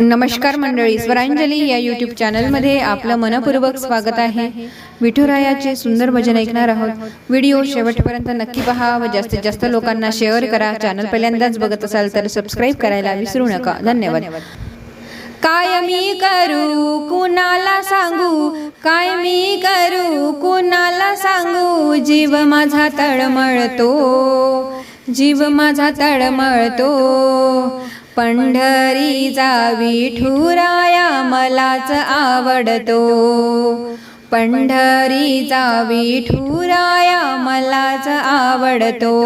नमस्कार मंडळी स्वरांजली या यूट्यूब चॅनलमध्ये आपलं मनपूर्वक स्वागत आहे. विठुरायाचे सुंदर भजन ऐकणार आहोत. व्हिडिओ शेवटपर्यंत नक्की पहा व जास्तीत जास्त लोकांना शेअर करा. चॅनल पहिल्यांदाच बघत असाल तर सबस्क्राईब करायला विसरू नका. धन्यवाद. काय मी करू? कुणाला सांगू? काय मी करू? कुणाला सांगू? जीव माझा तळमळतो. जीव माझा तळमळतो. पंढरीचा विठुराया मलाच आवडतो. पंढरीचा विठुराया मलाच आवडतो.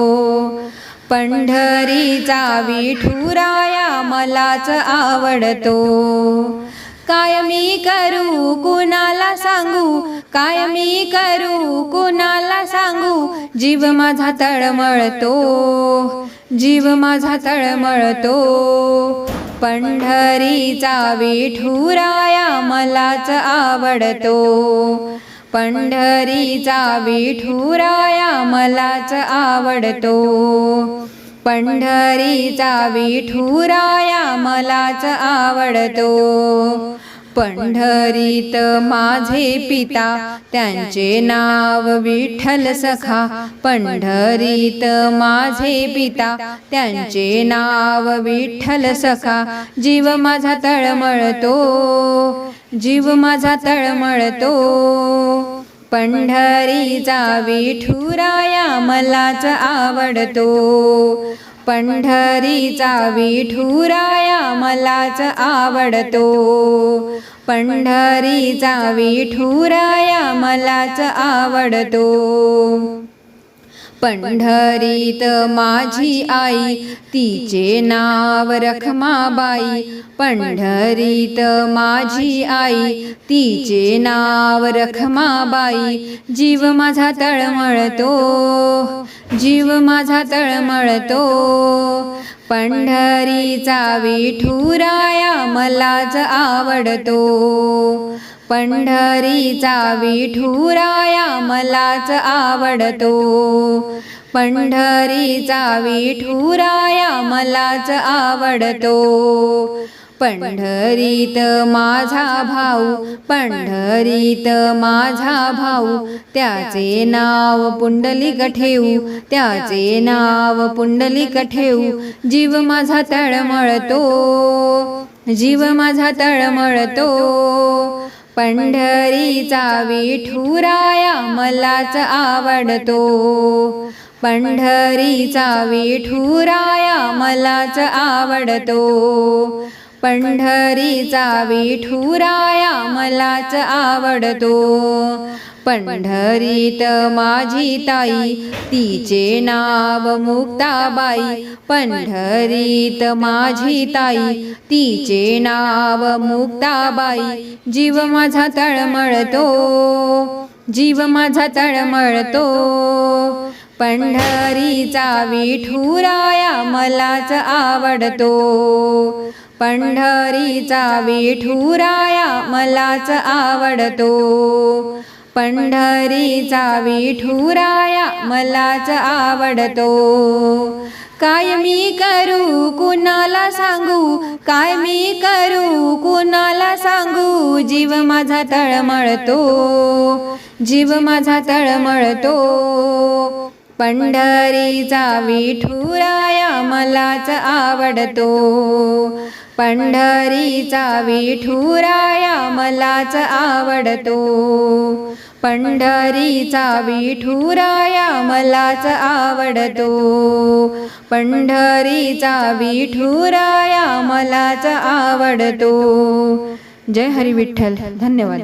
पंढरीचा विठुराया मलाच आवडतो. काय मी करू कुणा काय मी करू? कुणाला सांगू? जीव माझा तळमळतो. जीव माझा तळमळतो. पंढरीचा विठुराया मलाच आवडतो. पंढरीचा विठुराया मलाच आवडतो. पंढरीचा विठुराया मलाच आवडतो. पंढरीत माझे पिता त्यांचे नाव विठ्ठल सखा. पंढरीत माझे पिता त्यांचे नाव विठ्ठल सखा. जीव माझा तळमळतो जीव माझा तळमळतो. पंढरीचा विठुराया मलाच आवडतो. पंढरीचा विठुराया मलाच आवडतो. पंढरीचा विठुराया मलाच आवडतो. पंढरीत माझी आई तिचे नाव रखमाबाई. पंढरीत माझी आई तिचे नाव रखमाबाई. जीव माझा तळमळतो जीव माझा तळमळतो. पंढरीचा विठुराया मलाच आवडतो. पंढरीचा विठुराया मलाच आवडतो. पंढरीचा विठुराया मलाच आवडतो. पंढरीत माझा भाऊ पंढरीत माझा भाऊ त्याचे नाव पुंडलिक ठेवू त्याचे नाव पुंडलिक ठेवू जीव माझा तळमळतो जीव माझा तळमळतो पंढरीचा विठुराया मलाच आवडतो. पंढरीचा विठुराया मलाच आवडतो. पंढरीचा विठुराया मलाच आवडतो. पंढरीत माझी ताई तिचे नाव मुक्ताबाई. पंढरीत माझी ताई तिचे नाव मुक्ताबाई. जीव माझा तळमळतो जीव माझा तळमळतो. पंढरीचा विठुराया मलाच आवडतो. पंढरीचा विठुराया मलाच आवडतो. पंढरीचा विठुराया मलाच आवडतो. काय मी करू कुणाला सांगू? काय मी करू कुणाला सांगू? जीव माझा तळमळतो जीव माझा तळमळतो पंढरीचा विठुराया मलाच आवडतो. पंढरीचा विठुराया मलाच आवडतो. पंढरीचा विठुराया मलाच आवडतो. पंढरीचा विठुराया मलाच आवडतो. जय हरी विठ्ठल धन्यवाद.